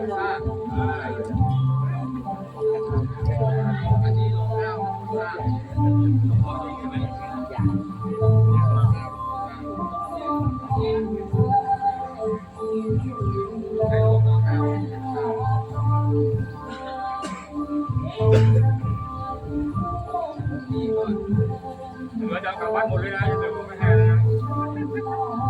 เหลือจะกลับบ้านหมดเลยนะเหลือไม่แห้นะ